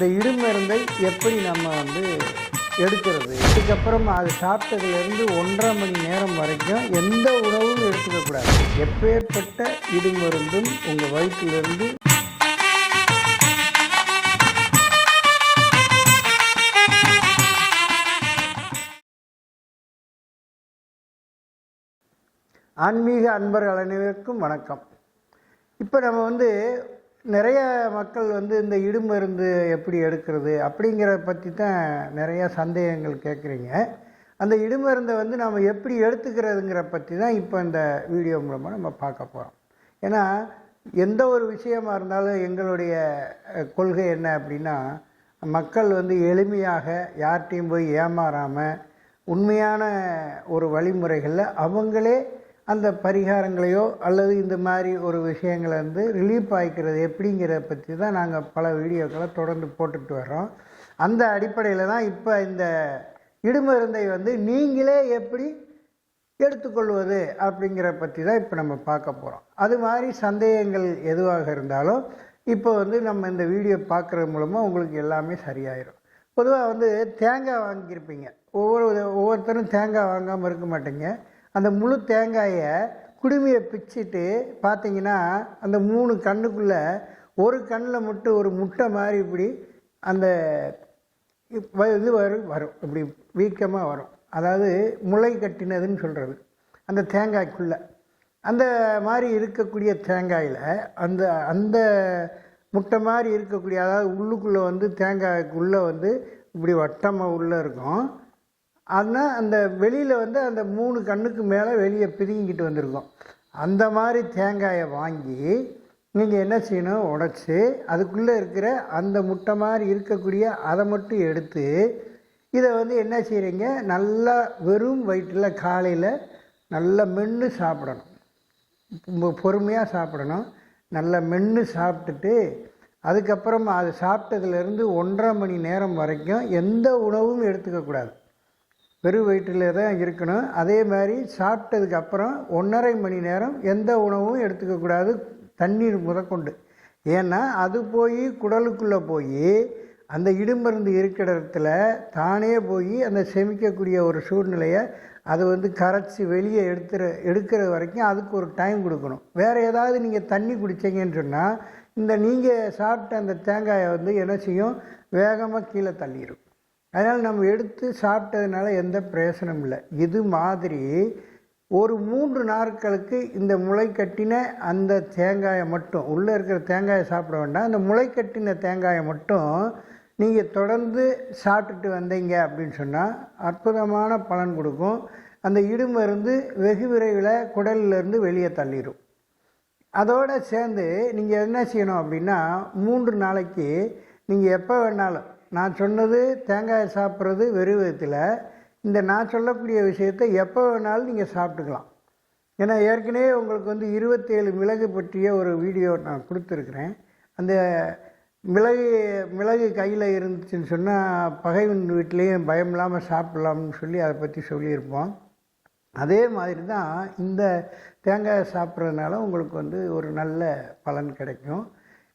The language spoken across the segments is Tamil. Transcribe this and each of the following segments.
இந்த இடுமருந்தை எப்படி நம்ம வந்து எடுக்கிறது? இதுக்கப்புறம் அது சாப்பிட்டதுலேருந்து ஒன்றரை மணி நேரம் வரைக்கும் எந்த உணவும் எடுத்துக்கக்கூடாது எப்பேற்பட்ட இடுமருந்தும் உங்கள் வயிற்றிலிருந்து ஆன்மீக அன்பர்கள் அனைவருக்கும் வணக்கம். இப்போ நம்ம வந்து நிறைய மக்கள் வந்து இந்த இடுமருந்து எப்படி எடுக்கிறது அப்படிங்கிறத பற்றி தான் நிறைய சந்தேகங்கள் கேட்குறீங்க. அந்த இடுமருந்தை வந்து நாம் எப்படி எடுத்துக்கிறதுங்கிற பற்றி தான் இப்போ இந்த வீடியோ மூலமாக நம்ம பார்க்க போகிறோம் ஏன்னா எந்த ஒரு விஷயமா இருந்தாலும் எங்களுடைய கொள்கை என்ன அப்படின்னா மக்கள் வந்து எளிமையாக யார்கிட்டையும் போய் ஏமாறாமல் உண்மையான ஒரு வழிமுறைகளில் அவங்களே அந்த பரிகாரங்களையோ அல்லது இந்த மாதிரி ஒரு விஷயங்களை வந்து ரிலீஃப் ஆகிக்கிறது எப்படிங்கிறத பற்றி தான் நாங்கள் பல வீடியோக்களை தொடர்ந்து போட்டுட்டு வர்றோம். அந்த அடிப்படையில் தான் இப்போ இந்த இடுமருந்தை வந்து நீங்களே எப்படி எடுத்துக்கொள்வது அப்படிங்கிற பற்றி தான் இப்போ நம்ம பார்க்க போகிறோம் அது மாதிரி சந்தேகங்கள் எதுவாக இருந்தாலும் இப்போ வந்து நம்ம இந்த வீடியோ பார்க்குறது மூலமாக உங்களுக்கு எல்லாமே சரியாயிடும் பொதுவாக வந்து தேங்காய் வாங்கியிருப்பீங்க. ஒவ்வொரு ஒவ்வொருத்தரும் தேங்காய் வாங்காமல் இருக்க மாட்டேங்க. அந்த முழு தேங்காயை குடுமியை பிச்சிட்டு பார்த்தீங்கன்னா அந்த மூணு கண்ணுக்குள்ளே ஒரு கண்ணில் மட்டும் ஒரு முட்டை மாதிரி இப்படி அந்த இது வரும் வரும். இப்படி வீக்கமாக வரும். அதாவது முளை கட்டினதுன்னு சொல்கிறது அந்த தேங்காய்க்குள்ளே. அந்த மாதிரி இருக்கக்கூடிய தேங்காயில் அந்த அந்த முட்டை மாதிரி இருக்கக்கூடிய அதாவது உள்ளுக்குள்ளே வந்து தேங்காய்க்குள்ளே வந்து இப்படி வட்டமாக உள்ளே இருக்கும். ஆனால் அந்த வெளியில் வந்து அந்த மூணு கண்ணுக்கு மேலே வெளியே பிரிங்கிட்டு வந்திருக்கோம். அந்த மாதிரி தேங்காயை வாங்கி நீங்கள் என்ன செய்யணும்? உடச்சி அதுக்குள்ளே இருக்கிற அந்த முட்டை மாதிரி இருக்கக்கூடிய அதை மட்டும் எடுத்து இதை வந்து என்ன செய்கிறீங்க நல்லா வெறும் வயிற்றில் காலையில் நல்லா மென்று சாப்பிடணும். ரொம்ப பொறுமையாக சாப்பிடணும். நல்லா மென்று சாப்பிட்டுட்டு அதுக்கப்புறம் அது சாப்பிட்டதுலேருந்து ஒன்றரை மணி நேரம் வரைக்கும் எந்த உணவும் எடுத்துக்கக்கூடாது வெறும் வயிற்றில் தான் இருக்கணும். அதே மாதிரி சாப்பிட்டதுக்கு அப்புறம் ஒன்றரை மணி நேரம் எந்த உணவும் எடுத்துக்கக்கூடாது தண்ணீர் முதற்கொண்டு. ஏன்னா அது போய் குடலுக்குள்ளே போய் அந்த இடுமருந்து இருக்கிற இடத்துல தானே போய் அந்த செமிக்கக்கூடிய ஒரு சூழ்நிலையை அது வந்து கரைச்சி வெளியே எடுத்துற எடுக்கிற வரைக்கும் அதுக்கு ஒரு டைம் கொடுக்கணும். வேறு ஏதாவது நீங்கள் தண்ணி குடித்தீங்கன்னு சொன்னால் இந்த நீங்கள் சாப்பிட்ட அந்த தேங்காயை வந்து என்ன செய்யும்? வேகமாக கீழே தள்ளிடும் அதனால் நம்ம எடுத்து சாப்பிட்டதுனால எந்த பிரயோசனம் இல்லை. இது மாதிரி ஒரு மூன்று நாட்களுக்கு இந்த முளை கட்டின அந்த தேங்காயை மட்டும் உள்ளே இருக்கிற தேங்காயை சாப்பிட வேண்டாம். அந்த முளை கட்டின தேங்காயை மட்டும் நீங்கள் தொடர்ந்து சாப்பிட்டுட்டு வந்தீங்க அப்படின்னு சொன்னால் அற்புதமான பலன் கொடுக்கும். அந்த இடுமருந்து வெகு விரைவில் குடலிலிருந்து வெளியே தள்ளிடும் அதோடு சேர்ந்து நீங்கள் என்ன செய்யணும் அப்படின்னா மூன்று நாளைக்கு நீங்கள் எப்போ வேணாலும் நான் சொன்னது தேங்காயை சாப்பிட்றது வெறும் விதத்தில். இந்த நான் சொல்லக்கூடிய விஷயத்தை எப்போ வேணாலும் நீங்கள் சாப்பிட்டுக்கலாம். ஏன்னா ஏற்கனவே உங்களுக்கு வந்து இருபத்தேழு மிளகு பற்றிய ஒரு வீடியோ நான் கொடுத்துருக்குறேன். அந்த மிளகு மிளகு கையில் இருந்துச்சுன்னு சொன்னால் பகைவன் வீட்லேயும் பயம் இல்லாமல் சாப்பிட்லாம்னு சொல்லி அதை பற்றி சொல்லியிருப்போம். அதே மாதிரி தான் இந்த தேங்காயை சாப்பிட்றதுனால உங்களுக்கு வந்து ஒரு நல்ல பலன் கிடைக்கும்.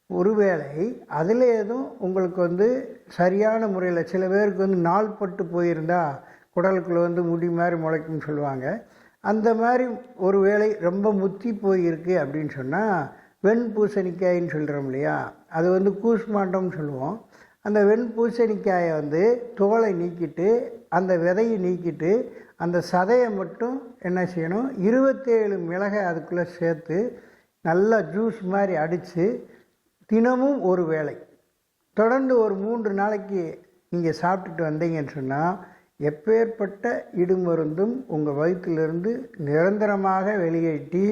ஒருவேளை அதில் எதுவும் உங்களுக்கு வந்து சரியான முறையில் சில பேருக்கு வந்து நாள் பட்டு போயிருந்தா குடலுக்குள்ளே வந்து முடி மாதிரி முளைக்கும்னு சொல்லுவாங்க. அந்த மாதிரி ஒரு வேளை ரொம்ப முத்தி போயிருக்கு அப்படின்னு சொன்னால் வெண் பூசணிக்காயின்னு சொல்கிறோம் இல்லையா? அது வந்து கூஸ்மாண்டம்னு சொல்லுவோம். அந்த வெண் பூசணிக்காயை வந்து தோலை நீக்கிட்டு அந்த விதையை நீக்கிட்டு அந்த சதையை மட்டும் என்ன செய்யணும்? இருபத்தேழு மிளகை அதுக்குள்ளே சேர்த்து நல்லா ஜூஸ் மாதிரி அடித்து தினமும் ஒரு வேளை. தொடர்ந்து ஒரு மூன்று நாளைக்கு நீங்கள் சாப்பிட்டுட்டு வந்தீங்கன்னு சொன்னால் எப்பேற்பட்ட இடுமருந்தும் உங்கள் வயிற்றிலிருந்து நிரந்தரமாக வெளியேற்றி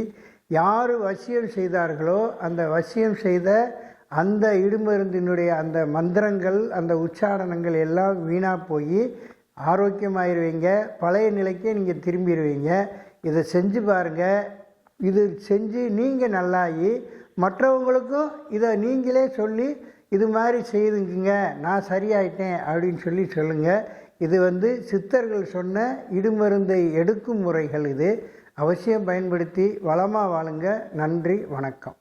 யார் வசியம் செய்தார்களோ அந்த வசியம் செய்த அந்த இடுமருந்தினுடைய அந்த மந்திரங்கள் அந்த உச்சாரணங்கள் எல்லாம் வீணாக போய் ஆரோக்கியமாயிருவீங்க. பழைய நிலைக்கே நீங்கள் திரும்பிடுவீங்க இதை செஞ்சு பாருங்கள் இது செஞ்சு நீங்கள் நல்லாகி மற்றவங்களுக்கும் இதை நீங்களே சொல்லி இது மாதிரி செய்துக்குங்க நான் சரியாயிட்டேன் அப்படின்னு சொல்லி சொல்லுங்கள் இது வந்து சித்தர்கள் சொன்ன இடுமருந்தை எடுக்கும் முறைகள் இது. அவசியம் பயன்படுத்தி வளமாக வாழுங்க. நன்றி வணக்கம்.